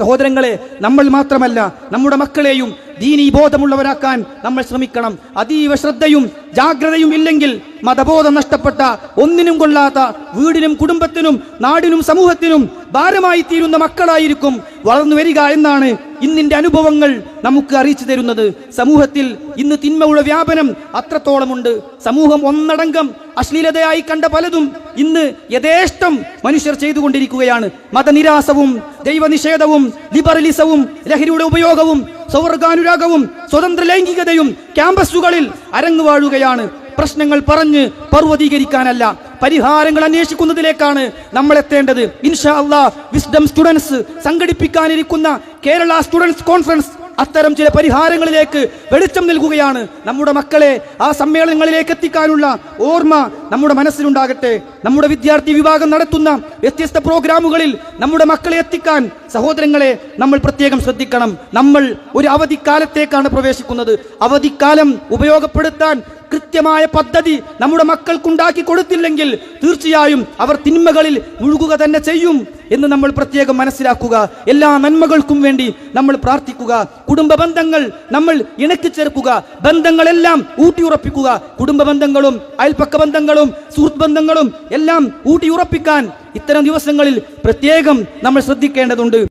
സഹോദരങ്ങളെ നമ്മൾ മാത്രമല്ല നമ്മുടെ മക്കളെയും ദീനീ ബോധമുള്ളവരാക്കാൻ നമ്മൾ ശ്രമിക്കണം. അതീവ ശ്രദ്ധയും ജാഗ്രതയും ഇല്ലെങ്കിൽ മതബോധം നഷ്ടപ്പെട്ട ഒന്നിനും കൊള്ളാത്ത വീടിനും കുടുംബത്തിനും നാടിനും സമൂഹത്തിനും ഭാരമായി തീരുന്ന മക്കളായിരിക്കും വളർന്നു വരിക എന്നാണ് ഇന്നിന്റെ അനുഭവങ്ങൾ നമുക്ക് അറിയിച്ചു തരുന്നത്. സമൂഹത്തിൽ ഇന്ന് തിന്മയുടെ വ്യാപനം അത്രത്തോളമുണ്ട്. സമൂഹം ഒന്നടങ്കം അശ്ലീലതയായി കണ്ട പലതും ഇന്ന് യഥേഷ്ടം മനുഷ്യർ ചെയ്തുകൊണ്ടിരിക്കുകയാണ്. മതനിരാസവും ദൈവനിഷേധവും ലിബറലിസവും ലഹരിയുടെ ഉപയോഗവും സൗവർഗാനുരാഗവും സ്വതന്ത്ര ലൈംഗികതയും ക്യാമ്പസുകളിൽ അരങ്ങുവാഴുകയാണ് പ്രശ്നങ്ങൾ പറഞ്ഞ് പർവതീകരിക്കാനല്ല പരിഹാരങ്ങൾ അന്വേഷിക്കുന്നതിലേക്കാണ് നമ്മൾ എത്തേണ്ടത്. ഇൻഷാ അള്ളാ വിസ്ഡം സ്റ്റുഡൻസ് സംഘടിപ്പിക്കാനിരിക്കുന്ന കേരള സ്റ്റുഡൻസ് കോൺഫറൻസ് അത്തരം ചില പരിഹാരങ്ങളിലേക്ക് വെളിച്ചം നൽകുകയാണ് നമ്മുടെ മക്കളെ ആ സമ്മേളനങ്ങളിലേക്ക് എത്തിക്കാനുള്ള ഓർമ്മ നമ്മുടെ മനസ്സിലുണ്ടാകട്ടെ. നമ്മുടെ വിദ്യാർത്ഥി വിഭാഗം നടത്തുന്ന വ്യത്യസ്ത പ്രോഗ്രാമുകളിൽ നമ്മുടെ മക്കളെ എത്തിക്കാൻ സഹോദരങ്ങളെ നമ്മൾ പ്രത്യേകം ശ്രദ്ധിക്കണം. നമ്മൾ ഒരു അവധിക്കാലത്തേക്കാണ് പ്രവേശിക്കുന്നത്. അവധിക്കാലം ഉപയോഗപ്പെടുത്താൻ കൃത്യമായ പദ്ധതി നമ്മുടെ മക്കൾക്കുണ്ടാക്കി കൊടുത്തില്ലെങ്കിൽ തീർച്ചയായും അവർ തിന്മകളിൽ മുഴുകുക തന്നെ ചെയ്യും എന്ന് നമ്മൾ പ്രത്യേകം മനസ്സിലാക്കുക. എല്ലാ നന്മകൾക്കും വേണ്ടി നമ്മൾ പ്രാർത്ഥിക്കുക. കുടുംബ ബന്ധങ്ങൾ നമ്മൾ ഇണക്കി ചേർക്കുക. ബന്ധങ്ങളെല്ലാം ഊട്ടിയുറപ്പിക്കുക. കുടുംബ ബന്ധങ്ങളും അയൽപ്പക്ക ബന്ധങ്ങളും സുഹൃത്ത് ബന്ധങ്ങളും എല്ലാം ഊട്ടിയുറപ്പിക്കാൻ ഇത്തരം ദിവസങ്ങളിൽ പ്രത്യേകം നമ്മൾ ശ്രദ്ധിക്കേണ്ടതുണ്ട്.